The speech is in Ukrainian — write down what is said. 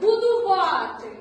будувати.